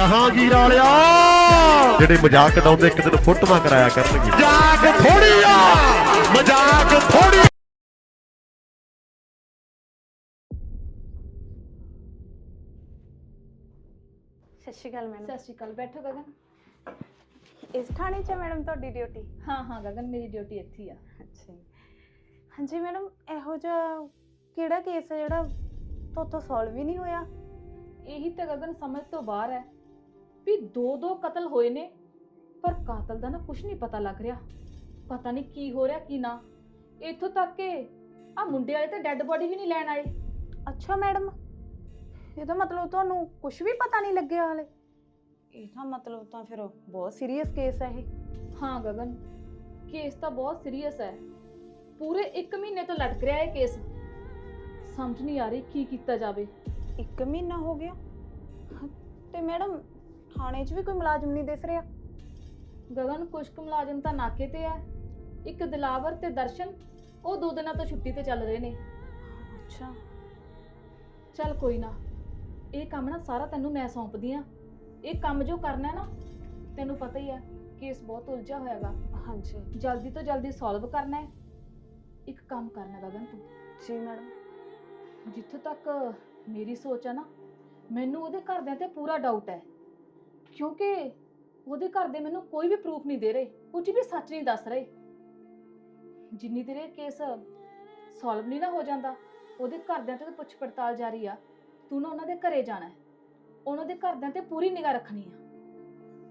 ਜਹਾਂਗੀਰ ਵਾਲਿਆ। ਜਿਹੜੇ ਮਜ਼ਾਕ ਉਡਾਉਂਦੇ ਇੱਕ ਦਿਨ ਫੋਟੋਆਂ ਕਰਾਇਆ ਕਰਨਗੇ। ਮਜ਼ਾਕ ਥੋੜੀ ਆ ਮਜ਼ਾਕ ਥੋੜੀ ਸਤਿ ਸ਼੍ਰੀ ਅਕਾਲ ਮੈਡਮ। ਸਤਿ ਸ਼੍ਰੀ ਅਕਾਲ ਬੈਠੋ ਗਗਨ। ਇਸ ਥਾਣੇ 'ਚ ਮੈਡਮ ਤੁਹਾਡੀ ਡਿਊਟੀ? ਹਾਂ ਹਾਂ ਗਗਨ ਮੇਰੀ ਡਿਊਟੀ ਇੱਥੇ ਹੀ ਆ। ਅੱਛਾ ਜੀ। ਹਾਂਜੀ ਮੈਡਮ ਇਹੋ ਜਿਹਾ ਕਿਹੜਾ ਕੇਸ ਹੈ ਜਿਹੜਾ ਤੁਹਾਤੋਂ ਸੋਲਵ ਹੀ ਨਹੀਂ ਹੋਇਆ? ਇਹੀ ਤਾਂ ਗਗਨ ਸਮਝ ਤੋਂ ਬਾਹਰ ਹੈ। ਵੀ ਦੋ ਦੋ ਕਤਲ ਹੋਏ ਨੇ। ਪਰ ਕਾਤਲ ਦਾ ਨਾ ਕੁਝ ਨਹੀਂ ਪਤਾ ਲੱਗ ਰਿਹਾ। ਪਤਾ ਨਹੀਂ ਕੀ ਹੋ ਰਿਹਾ ਕੀ ਨਾ। ਇੱਥੋਂ ਤੱਕ ਕਿ ਆ ਮੁੰਡੇ ਵਾਲੇ ਤਾਂ ਡੈੱਡ ਬੋਡੀ ਵੀ ਨਹੀਂ ਲੈਣ ਆਏ। ਅੱਛਾ ਮੈਡਮ ਇਹਦਾ ਮਤਲਬ ਤੁਹਾਨੂੰ ਕੁਝ ਵੀ ਪਤਾ ਨਹੀਂ ਲੱਗਿਆ ਹਾਲੇ। ਇਹਦਾ ਮਤਲਬ ਤਾਂ ਫਿਰ ਬਹੁਤ ਸੀਰੀਅਸ ਕੇਸ ਹੈ ਇਹ। ਹਾਂ ਗਗਨ। ਕੇਸ ਤਾਂ ਬਹੁਤ ਸੀਰੀਅਸ ਹੈ। ਪੂਰੇ 1 ਮਹੀਨੇ ਤੋਂ ਲਟਕ ਰਿਹਾ ਇਹ ਕੇਸ ਸਮਝ ਨਹੀਂ ਆ ਰਹੀ ਕੀ ਕੀਤਾ ਜਾਵੇ। ਇੱਕ ਮਹੀਨਾ ਹੋ ਗਿਆ। ਤੇ ਮੈਡਮ ਥਾਣੇ 'ਚ ਵੀ ਕੋਈ ਮੁਲਾਜ਼ਮ ਨਹੀਂ ਦਿਸ ਰਿਹਾ? ਗਗਨ ਕੁਛ ਕੁ ਮੁਲਾਜ਼ਮ ਤਾਂ ਨਾਕੇ ਤੇ ਹੈ ਇੱਕ ਦਿਲਾਵਰ ਤੇ ਦਰਸ਼ਨ ਉਹ ਦੋ ਦਿਨਾਂ ਤੋਂ ਛੁੱਟੀ ਤੇ ਚੱਲ ਰਹੇ ਨੇ। ਅੱਛਾ। ਚੱਲ ਕੋਈ ਨਾ ਇਹ ਕੰਮ ਨਾ ਸਾਰਾ ਤੈਨੂੰ ਮੈਂ ਸੌਂਪਦੀ ਆ। ਇਹ ਕੰਮ ਜੋ ਕਰਨਾ ਹੈ ਨਾ ਤੈਨੂੰ ਪਤਾ ਹੀ ਹੈ ਕੇਸ ਬਹੁਤ ਉਲਝਿਆ ਹੋਇਆਗਾ ਹਾਂਜੀ। ਜਲਦੀ ਤੋਂ ਜਲਦੀ ਸੋਲਵ ਕਰਨਾ ਹੈ। ਇੱਕ ਕੰਮ ਕਰਨਾ ਗਗਨ ਤੂੰ। ਜੀ ਮੈਡਮ। ਜਿੱਥੋਂ ਤੱਕ ਮੇਰੀ ਸੋਚ ਹੈ ਨਾ ਮੈਨੂੰ ਉਹਦੇ ਘਰਦਿਆਂ ਤੇ ਪੂਰਾ ਡਾਊਟ ਹੈ। ਕਿਉਂਕਿ ਉਹਦੇ ਘਰ ਦੇ ਮੈਨੂੰ ਕੋਈ ਵੀ ਪ੍ਰੂਫ ਨਹੀਂ ਦੇ ਰਹੇ ਕੁਝ ਵੀ ਸੱਚ ਨਹੀਂ ਦੱਸ ਰਹੇ। ਜਿੰਨੀ ਦੇਰ ਇਹ ਕੇਸ ਸੋਲਵ ਨਹੀਂ ਨਾ ਹੋ ਜਾਂਦਾ ਉਹਦੇ ਘਰਦਿਆਂ ਤੇ ਤਾਂ ਪੁੱਛ ਪੜਤਾਲ ਜਾਰੀ ਆ। ਤੂੰ ਨਾ ਉਹਨਾਂ ਦੇ ਘਰੇ ਜਾਣਾ ਹੈ। ਉਹਨਾਂ ਦੇ ਘਰਦਿਆਂ ਤੇ ਪੂਰੀ ਨਿਗਾਹ ਰੱਖਣੀ ਆ।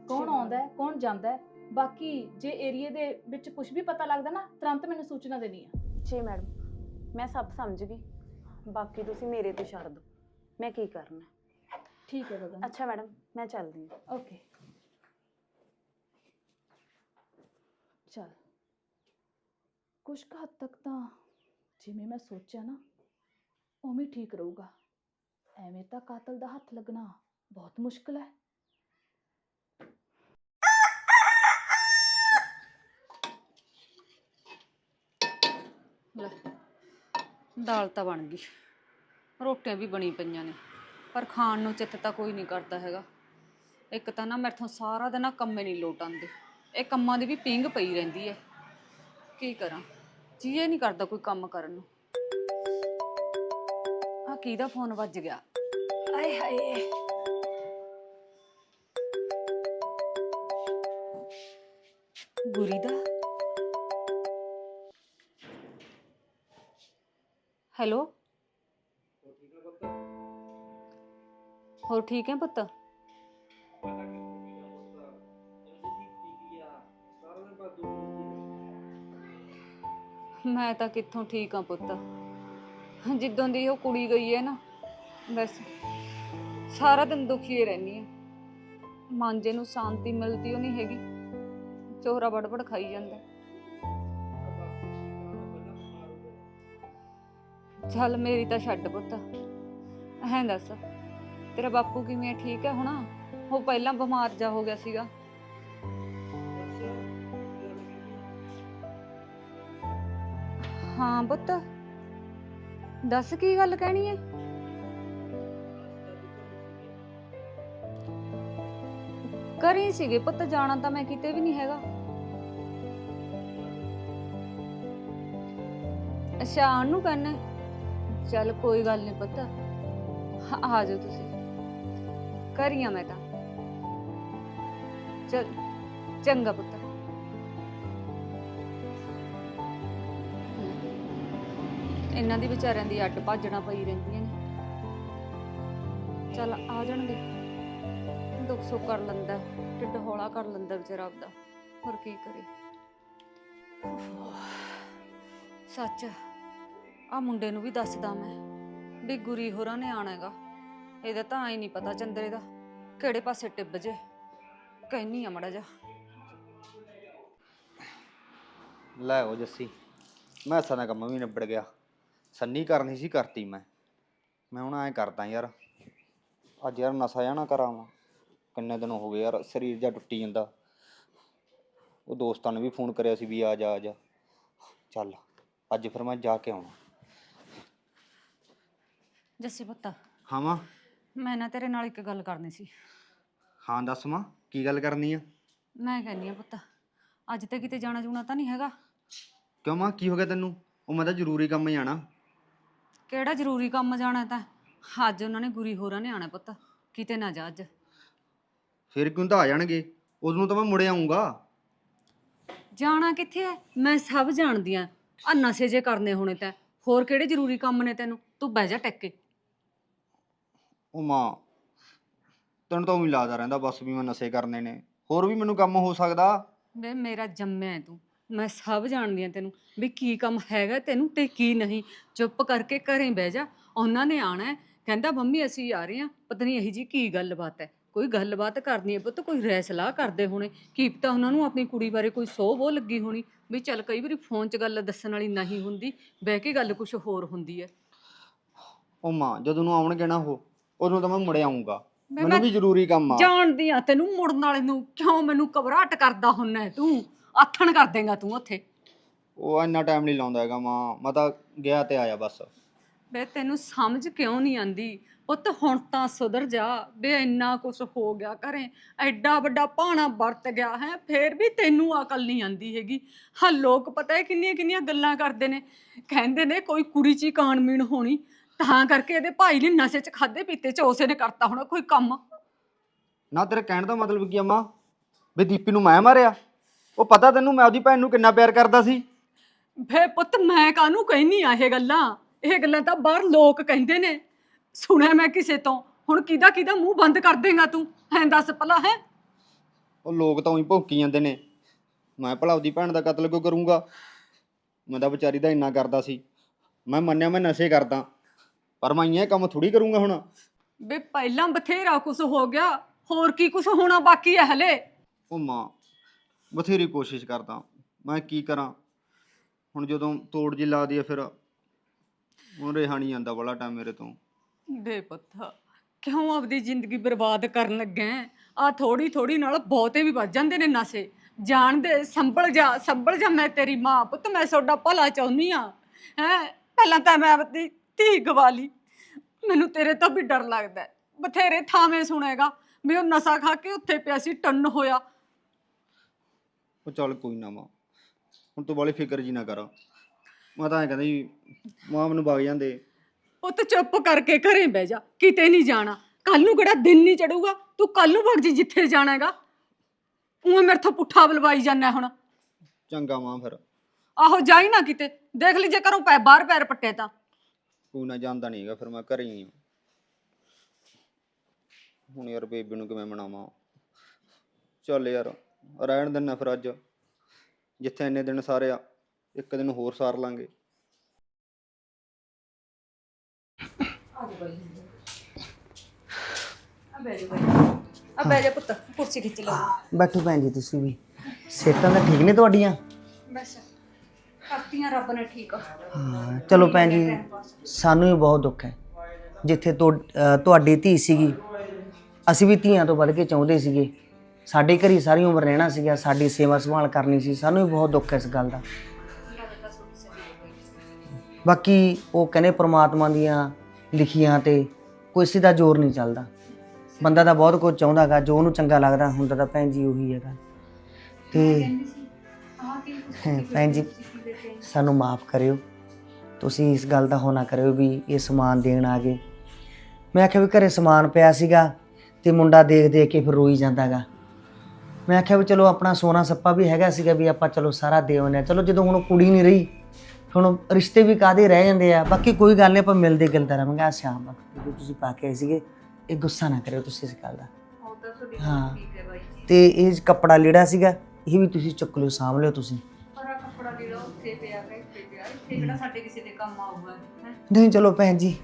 ਕੌਣ ਆਉਂਦਾ ਹੈ ਕੌਣ ਜਾਂਦਾ ਹੈ। ਬਾਕੀ ਜੇ ਏਰੀਏ ਦੇ ਵਿੱਚ ਕੁਝ ਵੀ ਪਤਾ ਲੱਗਦਾ ਨਾ ਤੁਰੰਤ ਮੈਨੂੰ ਸੂਚਨਾ ਦੇਣੀ ਆ। ਜੀ ਮੈਡਮ ਮੈਂ ਸਭ ਸਮਝ ਗਈ। ਬਾਕੀ ਤੁਸੀਂ ਮੇਰੇ ਤੇ ਛੱਡ ਦਿਓ। ਮੈਂ ਕੀ ਕਰਨਾ? ਹੈ। ਠੀਕ ਹੈ ਗਗਨ ਅੱਛਾ ਮੈਡਮ ਮੈਂ ਚੱਲਦੀ ਹਾਂ ਓਕੇ ਚਲ ਕੁਛ ਕੁ ਹੱਦ ਤੱਕ ਤਾਂ ਜਿਵੇਂ ਮੈਂ ਸੋਚਿਆ ਨਾ ਉਵੇਂ ਹੀ ਠੀਕ ਰਹੂਗਾ ਐਵੇਂ ਤਾਂ ਕਾਤਲ ਦਾ ਹੱਥ ਲੱਗਣਾ ਬਹੁਤ ਮੁਸ਼ਕਲ ਹੈ ਲੈ ਦਾਲ ਤਾਂ ਬਣ ਗਈ ਰੋਟੀਆਂ ਵੀ ਬਣੀ ਪਈਆਂ ਨੇ ਪਰ ਖਾਣ ਨੂੰ ਚਿੱਤ ਤਾਂ ਕੋਈ ਨਹੀਂ ਕਰਦਾ ਹੈਗਾ। ਇੱਕ ਤਾਂ ਨਾ ਮੇਰੇ ਤੋਂ ਸਾਰਾ ਦਿਨ ਨਾ ਕੰਮੇ ਨਹੀਂ ਲੋਟ ਆਉਂਦੇ। ਇਹ ਕੰਮਾਂ ਦੀ ਵੀ ਪਿੰਗ ਪਈ ਰਹਿੰਦੀ ਹੈ। ਕੀ ਕਰਾਂ? ਜੀਏ ਨਹੀਂ ਕਰਦਾ ਕੋਈ ਕੰਮ ਕਰਨ ਨੂੰ। ਆ ਕਿਹਦਾ ਫੋਨ ਵੱਜ ਗਿਆ? ਆਏ ਹਾਏ। ਗੁਰੀ ਦਾ? ਹੈਲੋ? ਹੋਰ ਠੀਕ ਹੈ ਪੁੱਤ? ਮੈਂ ਤਾਂ ਕਿੱਥੋਂ ਠੀਕ ਆ ਪੁੱਤ? ਜਿੱਦੋਂ ਦੀ ਉਹ ਕੁੜੀ ਗਈ ਹੈ ਨਾ, ਬਸ ਸਾਰਾ ਦਿਨ ਦੁਖੀ ਰਹਿੰਦੀ ਆ ਮਾਂਜੇ ਨੂੰ ਸ਼ਾਂਤੀ ਮਿਲਦੀ ਉਹ ਨਹੀਂ ਹੈਗੀ, ਚੋਹਰਾ ਬੜਬੜ ਖਾਈ ਜਾਂਦਾ। ਚੱਲ ਮੇਰੀ ਤਾਂ ਛੱਡ ਪੁੱਤ, ਐਂ ਦੱਸ। ਤੇਰਾ ਬਾਪੂ ਕਿਵੇਂ ਆ? ਠੀਕ ਹੈ ਹੁਣ? ਉਹ ਪਹਿਲਾਂ ਬਿਮਾਰ ਜਾ ਹੋ ਗਿਆ ਸੀਗਾ। ਹਾਂ ਪੁੱਤ। ਦੱਸ ਕੀ ਗੱਲ ਕਹਿਣੀ ਹੈ ਕਰੀ ਸੀਗੇ ਪੁੱਤ, ਜਾਣਾ ਤਾਂ ਮੈਂ ਕਿਤੇ ਵੀ ਨਹੀਂ ਹੈਗਾ। ਅੱਛਾ, ਆਉਣ ਨੂੰ ਕਹਿਣਾ ਚੱਲ ਕੋਈ ਗੱਲ ਨਹੀਂ ਪੁੱਤ। ਆ ਜਾਓ ਤੁਸੀਂ। ਕਰੀਆਂ ਮੈਂ ਤਾਂ। ਚਲ, ਚੰਗਾ ਪੁੱਤ। ਇਹਨਾਂ ਦੀ ਵਿਚਾਰਿਆਂ ਦੀ ਅੱਡ ਭਾਜਣਾ ਪਈ ਰਹਿੰਦੀਆਂ ਨੇ। ਚੱਲ ਆ ਜਾਣਗੇ। ਦੁੱਖ ਸੁੱਖ ਕਰ ਲੈਂਦਾ, ਢਿੱਡ ਹੌਲਾ ਕਰ ਲੈਂਦਾ ਵਿਚਾਰਾ ਆਪਦਾ। ਹੋਰ ਕੀ ਕਰੇ। ਸੱਚ ਆ ਮੁੰਡੇ ਨੂੰ ਵੀ ਦੱਸਦਾ ਮੈਂ ਵੀ ਗੁਰੀ ਹੋਰਾਂ ਨੇ ਆਣਾ ਹੈਗਾ। ਇਹਦਾ ਤਾਂ ਐ ਨਹੀਂ ਪਤਾ ਚੰਦਰੇ ਦਾ ਕਿਹੜੇ ਪਾਸੇ ਟਿੱਬ ਜੇ। ਕਹਿਨੀ ਆ ਮੜਾ ਜਾ ਲੈ ਉਹ ਜੱਸੀ ਮੈਂ ਦਾ ਕੰਮ ਵੀ ਨਿਬੜ ਗਿਆ। ਸੰਨੀ ਕਰਨੀ ਸੀ ਕਰਤੀ ਮੈਂ। ਮੈਂ ਹੁਣ ਐਂ ਕਰਦਾ ਯਾਰ ਅੱਜ ਯਾਰ ਨਸ਼ਾ ਜਾਂ ਨਾ ਕਰਾਵਾਂ। ਕਿੰਨੇ ਦਿਨ ਹੋ ਗਏ ਯਾਰ ਸਰੀਰ ਜਿਹਾ ਟੁੱਟੀ ਜਾਂਦਾ। ਉਹ ਦੋਸਤਾਂ ਨੇ ਵੀ ਫੋਨ ਕਰਿਆ ਸੀ ਵੀ ਆ ਜਾ ਆ ਜਾ। ਚੱਲ ਅੱਜ ਫਿਰ ਮੈਂ ਜਾ ਕੇ ਆਉਣਾ। ਜੱਸੀ ਪੁੱਤ। ਹਾਂ ਮਾਂ। ਮੈਂ ਨਾ ਤੇਰੇ ਨਾਲ ਇੱਕ ਗੱਲ ਕਰਨੀ ਸੀ। ਹਾਂ ਦੱਸ ਮਾਂ ਕੀ ਗੱਲ ਕਰਨੀ ਆ? ਮੈਂ ਕਹਿੰਦੀ ਆ ਪੁੱਤ ਅੱਜ ਤੇ ਕਿਤੇ ਜਾਣਾ ਜੂਣਾ ਤਾਂ ਨਹੀਂ ਹੈਗਾ। ਕਿਉਂ ਮਾਂ ਕੀ ਹੋ ਗਿਆ ਤੈਨੂੰ? ਉਹ ਮੈਂ ਤਾਂ ਜ਼ਰੂਰੀ ਕੰਮ ਜਾਣਾ ਕਿਹੜਾ ਜ਼ਰੂਰੀ ਕੰਮ ਜਾਣਾ ਤਾਂ? ਅੱਜ ਉਹਨਾਂ ਨੇ ਗੁਰੀ ਹੋਰਾਂ ਨੇ ਆਣਾ ਪੁੱਤ ਕਿਤੇ ਨਾ ਜਾ ਅੱਜ। ਫਿਰ ਕਿਉਂ ਤਾਂ ਆ ਜਾਣਗੇ? ਉਦੋਂ ਨੂੰ ਤਾਂ ਮੈਂ ਮੁੜ ਆਉਂਗਾ ਜਾਣਾ ਕਿੱਥੇ ਐ? ਮੈਂ ਸਭ ਜਾਣਦੀ ਆ। ਆ ਨਸ਼ੇ ਜੇ ਕਰਨੇ ਹੋਣੇ ਤਾਂ। ਹੋਰ ਕਿਹੜੇ ਜ਼ਰੂਰੀ ਕੰਮ ਨੇ ਤੈਨੂੰ? ਤੂੰ ਬਹਿ ਜਾ ਟੱਕੇ। ਉਹ ਮਾਂ ਤੈਨੂੰ ਤਾਂ ਲੱਗਦਾ ਰਹਿੰਦਾ ਬਸ ਵੀ ਮੈਂ ਨਸ਼ੇ ਕਰਨੇ ਨੇ। ਹੋਰ ਵੀ ਮੈਨੂੰ ਕੰਮ ਹੋ ਸਕਦਾ? ਵੇ ਮੇਰਾ ਜੰਮਿਆ ਹੈ ਤੂੰ। ਮੈਂ ਸਭ ਜਾਣਦੀ ਆ ਤੈਨੂੰ ਵੀ ਕੀ ਕੰਮ ਹੈਗਾ ਤੈਨੂੰ ਤੇ ਕੀ ਨਹੀਂ। ਚੁੱਪ ਕਰਕੇ ਘਰੇ ਬਹਿ ਜਾ। ਉਹਨਾਂ ਨੇ ਆਣਾ ਹੈ ਕਹਿੰਦਾ ਮੰਮੀ ਅਸੀਂ ਆ ਰਹੇ ਆ। ਪਤਾ ਨਹੀਂ ਇਹੀ ਜੀ ਕੀ ਗੱਲਬਾਤ ਹੈ ਕੋਈ ਗੱਲਬਾਤ ਕਰਨੀ ਹੈ ਪੁੱਤ ਕੋਈ ਰਾਏ ਸਲਾਹ ਕਰਦੇ ਹੋਣੇ। ਕੀ ਪਤਾ ਉਹਨਾਂ ਨੂੰ ਆਪਣੀ ਕੁੜੀ ਬਾਰੇ ਕੋਈ ਸੋਹ ਉਹ ਲੱਗੀ ਹੋਣੀ। ਵੀ ਚੱਲ ਕਈ ਵਾਰੀ ਫੋਨ 'ਚ ਗੱਲ ਦੱਸਣ ਵਾਲੀ ਨਹੀਂ ਹੁੰਦੀ। ਬਹਿ ਕੇ ਗੱਲ ਕੁਝ ਹੋਰ ਹੁੰਦੀ ਹੈ ਉਹ ਮਾਂ ਜਦੋਂ ਨੂੰ ਆਉਣਗੇ ਨਾ ਉਹ ਉਦੋਂ ਤਾਂ ਮੈਂ ਮੁੜ ਆਉਂਗਾ ਮੈਂ- ਮੈਨੂੰ ਵੀ ਜ਼ਰੂਰੀ ਕੰਮ ਆ। ਜਾਣਦੀ ਆ ਤੈਨੂੰ ਮੁੜਨ ਵਾਲੇ ਨੂੰ। ਕਿਉਂ ਮੈਨੂੰ ਘਬਰਾਹਟ ਕਰਦਾ ਹੁੰਨਾ ਹੈ ਤੂੰ? ਆਥਣ ਕਰ ਦੇਂਗਾ ਤੂੰ ਉੱਥੇ। ਉਹ ਇੰਨਾ ਟਾਈਮ ਨਹੀਂ ਲਾਉਂਦਾ ਹੈਗਾ ਮਾਂ। ਮੈਂ ਤਾਂ ਗਿਆ ਤੇ ਆਇਆ ਬਸ। ਵੇ ਤੈਨੂੰ ਸਮਝ ਕਿਉਂ ਨਹੀਂ ਆਂਦੀ? ਪੁੱਤ ਹੁਣ ਤਾਂ ਸੁਧਰ ਜਾ। ਵੇ ਇੰਨਾ ਕੁਝ ਹੋ ਗਿਆ ਘਰੇ। ਐਡਾ ਵੱਡਾ ਪਾਣਾ ਵਰਤ ਗਿਆ ਹੈ। ਫੇਰ ਵੀ ਤੈਨੂੰ ਅਕਲ ਨਹੀਂ ਆਂਦੀ ਹੈਗੀ। ਹਾਂ ਲੋਕ ਪਤਾ ਹੈ ਕਿੰਨੀਆਂ ਕਿੰਨੀਆਂ ਗੱਲਾਂ ਕਰਦੇ ਨੇ। ਕਹਿੰਦੇ ਨੇ ਕੋਈ ਕੁੜੀ ਚ ਕਾਣਮੀਣ ਹੋਣੀ। ਤਾਂ ਕਰਕੇ ਇਹਦੇ ਭਾਈ ਨੇ ਨਸ਼ੇ ਚ ਖਾਦੇ ਪੀਤੇ ਚ ਉਸੇ ਨੇ ਕਰਤਾ ਹੋਣਾ ਕੋਈ ਕੰਮ। ਨਾ ਤੇਰੇ ਕਹਿਣ ਦਾ ਮਤਲਬ ਕੀ ਆ ਮਾਂ? ਵੀ ਦੀਪੀ ਨੂੰ ਮੈਂ ਮਾਰਿਆ। ਉਹ ਪਤਾ ਤੈਨੂੰ ਮੈਂ ਉਹਦੀ ਭੈਣ ਨੂੰ ਕਿੰਨਾ ਪਿਆਰ ਕਰਦਾ ਸੀ? ਵੇ ਪੁੱਤ ਮੈਂ ਕਾਹਨੂੰ ਕਹਿਨੀ ਆ ਇਹ ਗੱਲਾਂ? ਇਹ ਗੱਲਾਂ ਤਾਂ ਬਾਹਰ ਲੋਕ ਕਹਿੰਦੇ ਨੇ। ਸੁਣਿਆ ਮੈਂ ਕਿਸੇ ਤੋਂ? ਹੁਣ ਕਿਹਦਾ ਕਿਹਦਾ ਮੂੰਹ ਬੰਦ ਕਰ ਦੇਂਗਾ ਤੂੰ? ਐਂ ਦੱਸ ਭਲਾ ਹੈ? ਉਹ ਲੋਕ ਤਾਂ ਉਹੀ ਭੌਂਕੀ ਜਾਂਦੇ ਨੇ। ਮੈਂ ਭਲਾ ਉਹਦੀ ਭੈਣ ਦਾ ਕਤਲ ਕਿਉਂ ਕਰੂੰਗਾ? ਮੈਂ ਤਾਂ ਵਿਚਾਰੀ ਦਾ ਇੰਨਾ ਕਰਦਾ ਸੀ। ਮੈਂ ਮੰਨਿਆ ਮੈਂ ਨਸ਼ੇ ਕਰਦਾ। ਪਰ ਮੈਂ ਇਹ ਕੰਮ ਥੋੜੀ ਕਰੂੰਗਾ ਹੁਣ। ਵੇ ਪਹਿਲਾਂ ਬਥੇਰਾ ਕੁਝ ਹੋ ਗਿਆ ਹੋਰ ਕੀ ਕੁਝ ਹੋਣਾ ਬਾਕੀ ਹੈ ਹਲੇ? ਉਹ ਮਾਂ ਬਥੇਰੀ ਕੋਸ਼ਿਸ਼ ਕਰਦਾ। ਮੈਂ ਕੀ ਕਰਾਂ? ਹੁਣ ਜਦੋਂ ਤੋੜ ਜੀ ਲਾ ਦੀ ਫਿਰ ਉਹ ਰਿਹਾ ਨਹੀਂ ਜਾਂਦਾ ਬੜਾ ਟਾਈਮ ਮੇਰੇ ਤੋਂ। ਵੇ ਪੁੱਤ ਕਿਉਂ ਆਪਦੀ ਜ਼ਿੰਦਗੀ ਬਰਬਾਦ ਕਰਨ ਲੱਗਾ ਆ ਥੋੜੀ ਥੋੜੀ ਨਾਲ ਬਹੁਤੇ ਵੀ ਵੱਜ ਜਾਂਦੇ ਨੇ ਨਸ਼ੇ। ਜਾਣ ਦੇ ਸੰਭਲ ਜਾ ਸੰਭਲ ਜਾ ਮੈਂ ਤੇਰੀ ਮਾਂ ਪੁੱਤ ਮੈਂ ਤੁਹਾਡਾ ਭਲਾ ਚਾਹੁੰਦੀ ਆ ਹੈ? ਪਹਿਲਾਂ ਤਾਂ ਮੈਂ ਆਪਦੀ ਧੀ ਗਵਾ ਲਈ ਮੈਨੂੰ ਤੇਰੇ ਤੋਂ ਵੀ ਡਰ ਲੱਗਦਾ ਹੈ। ਬਥੇਰੇ ਥਾਵੇਂ ਸੁਣੇਗਾ। ਵੀ ਉਹ ਨਸ਼ਾ ਖਾ ਕੇ ਉੱਥੇ ਪਿਆ ਸੀ ਟੰਨ ਹੋਇਆ। ਉਹ ਚੱਲ ਕੋਈ ਨਾ ਮਾਂ। ਹੁਣ ਤੂੰ ਬਾਲੀ ਫਿਕਰ ਜੀ ਨਾ ਕਰ। ਮੈਂ ਤਾਂ ਐ ਕਹਿੰਦਾ ਜੀ ਮਾਂ ਮੈਨੂੰ ਵਗ ਜਾਂਦੇ। ਪੁੱਤ ਚੁੱਪ ਕਰਕੇ ਘਰੇ ਬਹਿ ਜਾ। ਕਿਤੇ ਨਹੀਂ ਜਾਣਾ। ਕੱਲ ਨੂੰ ਕਿਹੜਾ ਦਿਨ ਨਹੀਂ ਚੜੂਗਾ। ਤੂੰ ਕੱਲ ਨੂੰ ਵਗ ਜੀ ਜਿੱਥੇ ਜਾਣਾ ਹੈਗਾ। ਉਹ ਮੇਰੇ ਤੋਂ ਪੁੱਠਾ ਬਲਵਾਈ ਜਾਂਦਾ ਹੁਣ। ਚੰਗਾ ਮਾਂ ਫਿਰ। ਆਹੋ ਜਾਈ ਨਾ ਕਿਤੇ। ਦੇਖ ਲਈ ਜੇ ਕਰੋ ਪੈ ਬਾਹਰ ਪੈਰ ਪੱਟੇ ਤਾਂ। ਕੋਈ ਨਾ ਜਾਂਦਾ ਨਹੀਂਗਾ ਫਿਰ ਮੈਂ ਘਰੇ ਹੀ ਹਾਂ ਹੁਣ ਯਾਰ ਬੇਬੀ ਨੂੰ ਕਿਵੇਂ ਮਨਾਵਾਂ? ਚੱਲ ਯਾਰ ਰਹਿਣ ਦਿੰਨਾ ਫਿਰ ਅੱਜ। ਜਿੱਥੇ ਇੰਨੇ ਦਿਨ ਸਾਰੇ ਆ ਇੱਕ ਦਿਨ ਹੋਰ ਸਾਰ ਲਾਂਗੇ। ਆ ਬਹਿ ਜਾ ਪੁੱਤ ਕੁਰਸੀ ਖਿੱਚ ਲੈ। ਬੈਠੋ ਭੈਣ ਜੀ ਤੁਸੀਂ ਵੀ। ਸਿਹਤਾਂ ਤਾਂ ਠੀਕ ਨੇ ਤੁਹਾਡੀਆਂ? ਬਸ। ਕਰਤੀਆਂ ਰੱਬ ਨੇ ਠੀਕ। ਹਾਂ ਚਲੋ ਭੈਣ ਜੀ ਸਾਨੂੰ ਵੀ ਬਹੁਤ ਦੁੱਖ ਹੈ। ਜਿੱਥੇ ਤੁਹਾਡੀ ਧੀ ਸੀਗੀ ਅਸੀਂ ਵੀ ਧੀਆਂ ਤੋਂ ਵੱਧ ਕੇ ਚਾਹੁੰਦੇ ਸੀਗੇ। ਸਾਡੇ ਘਰ ਹੀ ਸਾਰੀ ਉਮਰ ਰਹਿਣਾ ਸੀਗਾ ਸਾਡੀ ਸੇਵਾ ਸੰਭਾਲ ਕਰਨੀ ਸੀ ਸਾਨੂੰ ਵੀ ਬਹੁਤ ਦੁੱਖ ਹੈ ਇਸ ਗੱਲ ਦਾ। ਬਾਕੀ ਉਹ ਕਹਿੰਦੇ ਪ੍ਰਮਾਤਮਾ ਦੀਆਂ ਲਿਖੀਆਂ ਤੇ ਕੋਈ ਸਿੱਧਾ ਜ਼ੋਰ ਨਹੀਂ ਚੱਲਦਾ। ਬੰਦਾ ਤਾਂ ਬਹੁਤ ਕੁਝ ਚਾਹੁੰਦਾਗਾ ਜੋ ਉਹਨੂੰ ਚੰਗਾ ਲੱਗਦਾ ਹੁੰਦਾ ਤਾਂ ਭੈਣ ਜੀ ਉਹੀ ਹੈਗਾ। ਤੇ ਹਾਂ, ਭੈਣ ਜੀ ਸਾਨੂੰ ਮਾਫ ਕਰਿਓ। ਤੁਸੀਂ ਇਸ ਗੱਲ ਦਾ ਹੋਣਾ ਕਰਿਓ ਵੀ ਇਹ ਸਮਾਨ ਦੇਣ ਆ ਗਏ। ਮੈਂ ਆਖਿਆ ਵੀ ਘਰੇ ਸਮਾਨ ਪਿਆ ਸੀਗਾ ਤੇ ਮੁੰਡਾ ਦੇਖ ਦੇਖ ਕੇ ਫਿਰ ਰੋਈ ਜਾਂਦਾਗਾ। ਮੈਂ ਆਖਿਆ ਵੀ ਚਲੋ ਆਪਣਾ ਸੋਨਾ ਸੱਪਾ ਵੀ ਹੈਗਾ ਸੀਗਾ ਵੀ ਆਪਾਂ ਚਲੋ ਸਾਰਾ ਦੇ ਆਉਂਦੇ ਹਾਂ। ਚਲੋ ਜਦੋਂ ਹੁਣ ਕੁੜੀ ਨਹੀਂ ਰਹੀ, ਹੁਣ ਰਿਸ਼ਤੇ ਵੀ ਕਾਦੇ ਰਹਿ ਜਾਂਦੇ ਆ। ਬਾਕੀ ਕੋਈ ਗੱਲ ਨਹੀਂ, ਆਪਾਂ ਮਿਲਦੇ ਗਿਲਦੇ ਰਹਾਂਗੇ। ਆ ਸ਼ਾਮ ਵਕਤ ਜਦੋਂ ਤੁਸੀਂ ਪਾ ਕੇ ਆਏ ਸੀਗੇ। ਇਹ ਗੁੱਸਾ ਨਾ ਕਰਿਓ ਤੁਸੀਂ ਇਸ ਗੱਲ ਦਾ। ਹਾਂ, ਤੇ ਇਹ ਕੱਪੜਾ ਲੀੜਾ ਸੀਗਾ, ਇਹ ਵੀ ਤੁਸੀਂ ਚੁੱਕ ਲਿਓ, ਸਾਂਭ ਲਿਓ ਤੁਸੀਂ। ਪਰਾ ਕੱਪੜਾ ਲੀੜਾ ਉੱਥੇ ਪਿਆ ਵੇ ਇੱਥੇ ਪਿਆ ਇੱਥੇ ਕਿਹੜਾ ਸਾਡੇ ਕਿਸੇ ਦੇ ਕੰਮ ਆਊਗਾ? ਹੈ? ਨਹੀਂ ਚਲੋ ਭੈਣ ਜੀ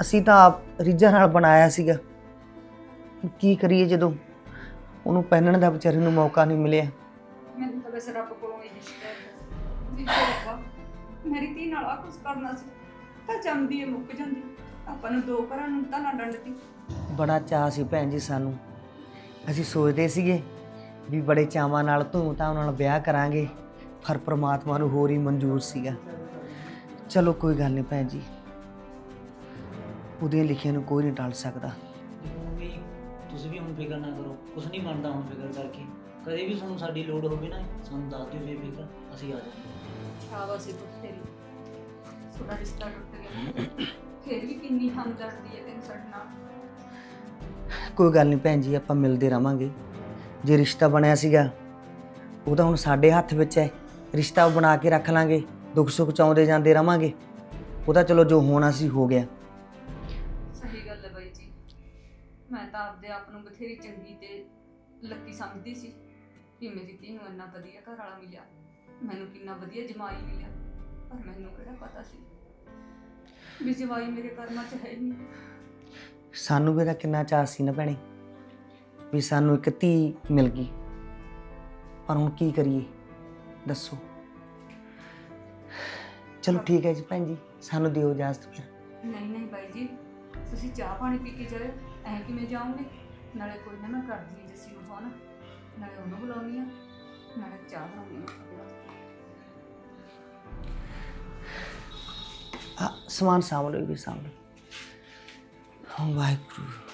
ਅਸੀਂ ਤਾਂ ਆਪ ਰੀਝਾਂ ਨਾਲ ਬਣਾਇਆ ਸੀਗਾ। ਕੀ ਕਰੀਏ ਜਦੋਂ ਉਹਨੂੰ ਪਹਿਨਣ ਦਾ ਵਿਚਾਰੇ ਨੂੰ ਮੌਕਾ ਨਹੀਂ ਮਿਲਿਆ। ਮੈਨੂੰ ਤਾਂ ਵੈਸੇ ਰੱਬ ਕੋਲੋਂ ਇਹ ਸ਼ਿਕਾਇਤ ਵੀ ਜੇ ਰੱਬਾ ਮੇਰੀ ਧੀ ਨਾਲ ਆ ਕੁਝ ਕਰਨਾ ਸੀ ਤਾਂ ਜੰਮਦੀ ਹੈ ਮੁੱਕ ਜਾਂਦੀ। ਆਪਾਂ ਨੂੰ ਦੋ ਘਰਾਂ ਨੂੰ ਤਾਂ ਨਾ ਡੰਡਦੀ। ਬੜਾ ਚਾਅ ਸੀ ਭੈਣ ਜੀ ਸਾਨੂੰ। ਅਸੀਂ ਸੋਚਦੇ ਸੀਗੇ ਵੀ ਬੜੇ ਚਾਵਾਂ ਨਾਲ ਧੂਮ-ਧਾਮ ਨਾਲ ਵਿਆਹ ਕਰਾਂਗੇ। ਪਰ ਪ੍ਰਮਾਤਮਾ ਨੂੰ ਹੋਰ ਹੀ ਮਨਜ਼ੂਰ ਸੀਗਾ। ਚਲੋ ਕੋਈ ਗੱਲ ਨਹੀਂ ਭੈਣ ਜੀ। ਉਹਦੀਆਂ ਲਿਖੀਆਂ ਨੂੰ ਕੋਈ ਨਹੀਂ ਟਾਲ ਸਕਦਾ। ਤੁਸੀਂ ਵੀ ਹੁਣ ਫਿਕਰ ਨਾ ਕਰੋ। ਕੁਛ ਨਹੀਂ ਬਣਦਾ ਹੁਣ ਫਿਕਰ ਕਰਕੇ। ਕਦੇ ਵੀ ਤੁਹਾਨੂੰ ਸਾਡੀ ਲੋੜ ਹੋਵੇ ਨਾ ਸਾਨੂੰ ਦੱਸ ਦਿਓ ਬੇਫਿਕਰ ਅਸੀਂ ਆ ਜਾਵਾਂਗੇ। ਸ਼ਾਬਾਸ਼ ਪੁੱਤ ਤੇਰੀ। ਤੁਹਾਡਾ ਰਿਸ਼ਤਾ ਟੁੱਟ ਗਿਆ। ਫਿਰ ਵੀ ਕਿੰਨੀ ਹਮਦਰਦੀ ਹੈ ਤੈਨੂੰ ਸਾਡੇ ਨਾਲ ਕੋਈ ਗੱਲ ਨਹੀਂ ਭੈਣ ਜੀ ਆਪਾਂ ਮਿਲਦੇ ਰਵਾਂਗੇ। ਜੇ ਰਿਸ਼ਤਾ ਬਣਿਆ ਸੀਗਾ ਉਹ ਤਾਂ ਹੁਣ ਸਾਡੇ ਹੱਥ ਵਿੱਚ ਹੈ। ਰਿਸ਼ਤਾ ਬਣਾ ਕੇ ਰੱਖ ਲਾਂਗੇ ਦੁੱਖ ਸੁੱਖ ਚਾਉਂਦੇ ਜਾਂਦੇ ਰਵਾਂਗੇ। ਉਹ ਤਾਂ ਚਲੋ ਜੋ ਹੋਣਾ ਸੀ ਹੋ ਗਿਆ। ਸਹੀ ਗੱਲ ਹੈ ਬਾਈ ਜੀ। ਮੈਂ ਤਾਂ ਆਪਦੇ ਆਪ ਨੂੰ ਬਥੇਰੀ ਚੰਗੀ ਤੇ ਲੱਕੀ ਸਮਝਦੀ ਸੀ ਕਿ ਮੇਰੀ ਧੀ ਨੂੰ ਇੰਨਾ ਵਧੀਆ ਘਰ ਵਾਲਾ ਮਿਲਿਆ। ਮੈਨੂੰ ਕਿੰਨਾ ਵਧੀਆ ਜਮਾਈ ਮਿਲਿਆ ਪਰ ਮੈਨੂੰ ਕਿਹੜਾ ਪਤਾ ਸੀ ਵੀ ਜਵਾਈ ਮੇਰੇ ਕਰਮਾਂ 'ਚ ਹੈ ਹੀ ਨਹੀਂ। ਸਾਨੂੰ ਵੀ ਤਾਂ ਕਿੰਨਾ ਚਾਅ ਸੀ ਨਾ ਭੈਣੇ ਵੀ ਸਾਨੂੰ ਇੱਕ ਧੀ ਮਿਲ ਗਈ। ਪਰ ਹੁਣ ਕੀ ਕਰੀਏ? ਦੱਸੋ। ਚਲੋ ਠੀਕ ਹੈ ਜੀ ਭੈਣ ਜੀ ਸਾਨੂੰ ਦਿਓ ਇਜਾਜ਼ਤ ਫਿਰ। ਨਹੀਂ ਨਹੀਂ ਬਾਈ ਜੀ ਤੁਸੀਂ ਚਾਹ ਪਾਣੀ ਪੀ ਕੇ ਜਾਇਓ ਐਂ ਕਿਵੇਂ ਜਾਓਗੇ? ਨਾਲੇ ਕੋਈ ਨਾ ਮੈਂ ਕਰਦੀ ਹਾਂ ਜੱਸੀ ਨੂੰ ਫੋਨ ਨਾਲੇ ਉਹਨੂੰ ਬੁਲਾਉਣੀ ਆ ਨਾਲੇ ਚਾਹ ਬਣਾਉਣੀ ਆ ਆ ਸਮਾਨ ਸਾਂਭ ਲਓ ਇਹ ਵੀ ਸਾਂਭ ਲਓ। ਹਾਂ ਵਾਹਿਗੁਰੂ।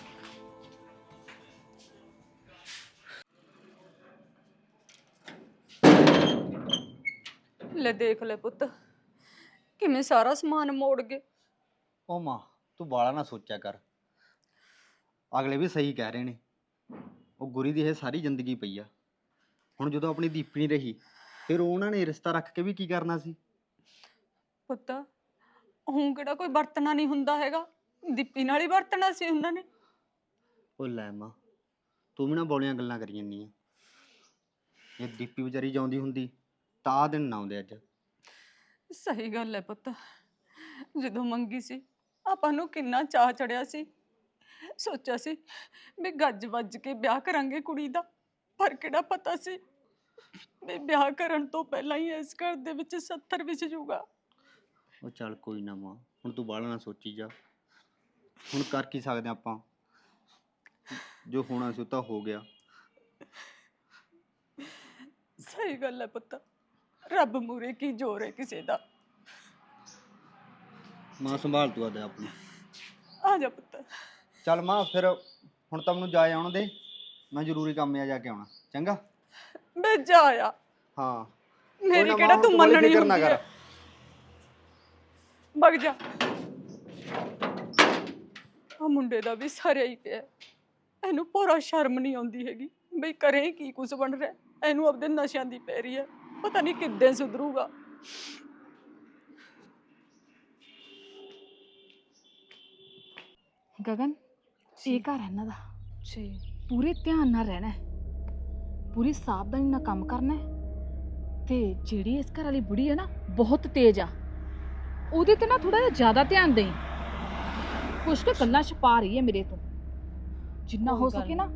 ਲੈ ਦੇਖ ਲੈ ਪੁੱਤ ਕਿਵੇਂ ਸਾਰਾ ਸਮਾਨ ਮੋੜ ਗਏ। ਉਹ ਮਾਂ ਤੂੰ ਬਾਲਾ ਨਾ ਸੋਚਿਆ ਕਰ। ਅਗਲੇ ਵੀ ਸਹੀ ਕਹਿ ਰਹੇ ਨੇ। ਉਹ ਗੁਰੀ ਦੀ ਇਹ ਸਾਰੀ ਜ਼ਿੰਦਗੀ ਪਈ ਆ। ਹੁਣ ਜਦੋਂ ਆਪਣੀ ਦੀਪੀ ਨਹੀਂ ਰਹੀ ਫਿਰ ਉਹਨਾਂ ਨੇ ਰਿਸ਼ਤਾ ਰੱਖ ਕੇ ਵੀ ਕੀ ਕਰਨਾ ਸੀ? ਪੁੱਤ ਹੂੰ ਕਿਹੜਾ ਕੋਈ ਵਰਤਣਾ ਨਹੀਂ ਹੁੰਦਾ ਹੈਗਾ। ਦੀਪੀ ਨਾਲ ਹੀ ਵਰਤਣਾ ਸੀ ਉਹਨਾਂ ਨੇ। ਉਹ ਲੈ ਮਾਂ ਤੂੰ ਵੀ ਨਾ ਬੋਲੀਆਂ ਗੱਲਾਂ ਕਰੀ ਜਾਂਦੀ ਆ। ਜੇ ਦੀਪੀ ਵਿਚਾਰੀ ਜਾਉਂਦੀ ਹੁੰਦੀ ਤਾਂ ਦਿਨ ਨਾ ਆਉਂਦੇ ਅੱਜ। ਸਹੀ ਗੱਲ ਹੈ ਪੁੱਤ। ਜਦੋਂ ਮੰਗੀ ਸੀ ਆਪਾਂ ਨੂੰ ਕਿੰਨਾ ਚਾਹ ਚੜਿਆ ਸੀ। ਸੋਚਿਆ ਸੀ ਵੀ ਗੱਜ ਵੱਜ ਕੇ ਵਿਆਹ ਕਰਾਂਗੇ ਕੁੜੀ ਦਾ ਪਰ ਕਿਹੜਾ ਪਤਾ ਸੀ ਵੀ ਵਿਆਹ ਕਰਨ ਤੋਂ ਪਹਿਲਾਂ ਹੀ ਇਸ ਘਰ ਦੇ ਵਿੱਚ 70 ਵਿੱਚ ਜੂਗਾ। ਉਹ ਚੱਲ ਕੋਈ ਨਾ ਮਾਂ ਹੁਣ ਤੂੰ ਬਾਲਾ ਨਾ ਸੋਚੀ ਜਾ। ਹੁਣ ਕਰ ਕੀ ਸਕਦੇ ਆਪਾਂ? ਜੋ ਹੋਣਾ ਸੀ ਉਹ ਤਾਂ ਹੋ ਗਿਆ। ਸਹੀ ਗੱਲ ਹੈ ਪੁੱਤ। ਰੱਬ ਮੂਰੇ ਕੀ ਜ਼ੋਰ ਹੈ ਕਿਸੇ ਦਾ? ਮਾਂ ਸੰਭਾਲ ਤੂੰ ਆਦਾ ਆਪਣੀ। ਆ ਜਾ ਪੁੱਤ। ਚੱਲ ਮਾਂ ਫਿਰ ਹੁਣ ਤਾਂ ਮੈਨੂੰ ਜਾ ਆਉਣ ਦੇ। ਮੈਂ ਜ਼ਰੂਰੀ ਕੰਮ ਆ ਜਾ ਕੇ ਆਉਣਾ। ਚੰਗਾ? ਮੈਂ ਜਾ ਆ। ਹਾਂ। ਮੇਰੀ ਨਾ ਕਿਹੜਾ ਤੂੰ ਮੰਨਣੀ ਫਿਕਰ ਨਾ ਹੁੰਦੀ ਕਰ। ਹੈ? ਵਗ ਜਾ। ਆ ਮੁੰਡੇ ਦਾ ਵੀ ਸਾਰਿਆ ਹੀ ਪਿਆ। ਇਹਨੂੰ ਪੂਰਾ ਸ਼ਰਮ ਨਹੀਂ ਆਉਂਦੀ ਹੈਗੀ। ਬਈ ਕਰੇ ਕੀ ਕੁਛ ਬਣ ਰਿਹਾ? ਇਹਨੂੰ ਆਪਦੇ ਨਸ਼ਿਆਂ ਦੀ ਪੈ ਰਹੀ ਹੈ। ਪਤਾ ਨਹੀਂ ਕਿੱਦਾਂ ਸੁਧਰੂਗਾ। ਗਗਨ ਇਹ ਘਰ ਹੈ ਇਹਨਾਂ ਦਾ। ਜੀ। ਪੂਰੇ ਧਿਆਨ ਨਾਲ ਰਹਿਣਾ ਹੈ। ਪੂਰੀ ਸਾਵਧਾਨੀ ਨਾਲ ਕੰਮ ਕਰਨਾ ਹੈ। ਤੇ ਜਿਹੜੀ ਇਸ ਘਰ ਵਾਲੀ ਬੁੜੀ ਹੈ ਨਾ ਬਹੁਤ ਤੇਜ਼ ਆ। ਉਹਦੇ ਤੇ ਨਾ ਥੋੜਾ ਜਿਹਾ ਜ਼ਿਆਦਾ ਧਿਆਨ ਦੇਈ। ਕੁਛ ਕੁ ਗੱਲਾਂ ਛਪਾ ਰਹੀ ਹੈ ਮੇਰੇ ਤੋਂ। ਜਿੰਨਾ ਹੋ ਸਕੇ ਨਾ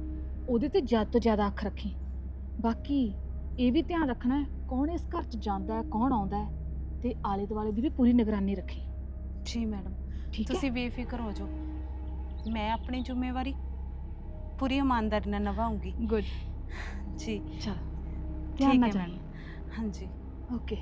ਉਹਦੇ ਤੇ ਜ਼ਿਆਦਾ ਤੋਂ ਜ਼ਿਆਦਾ ਅੱਖ ਰੱਖੀ। ਬਾਕੀ ਇਹ ਵੀ ਧਿਆਨ ਰੱਖਣਾ ਹੈ ਕੌਣ ਇਸ ਘਰ 'ਚ ਜਾਂਦਾ ਹੈ ਕੌਣ ਆਉਂਦਾ ਹੈ ਤੇ ਆਲੇ ਦੁਆਲੇ ਦੀ ਵੀ ਪੂਰੀ ਨਿਗਰਾਨੀ ਰੱਖੀ। ਜੀ ਮੈਡਮ ਠੀਕ ਹੈ? ਤੁਸੀਂ ਬੇਫਿਕਰ ਹੋ ਜਾਓ। ਮੈਂ ਆਪਣੀ ਜ਼ਿੰਮੇਵਾਰੀ ਪੂਰੀ ਇਮਾਨਦਾਰੀ ਨਾਲ ਨਿਭਾਉਂਗੀ। ਗੁੱਡ ਜੀ। ਚਲ। ਧਿਆਨ ਠੀਕ ਹੈ ਮੈਡਮ ਹਾਂਜੀ। ਓਕੇ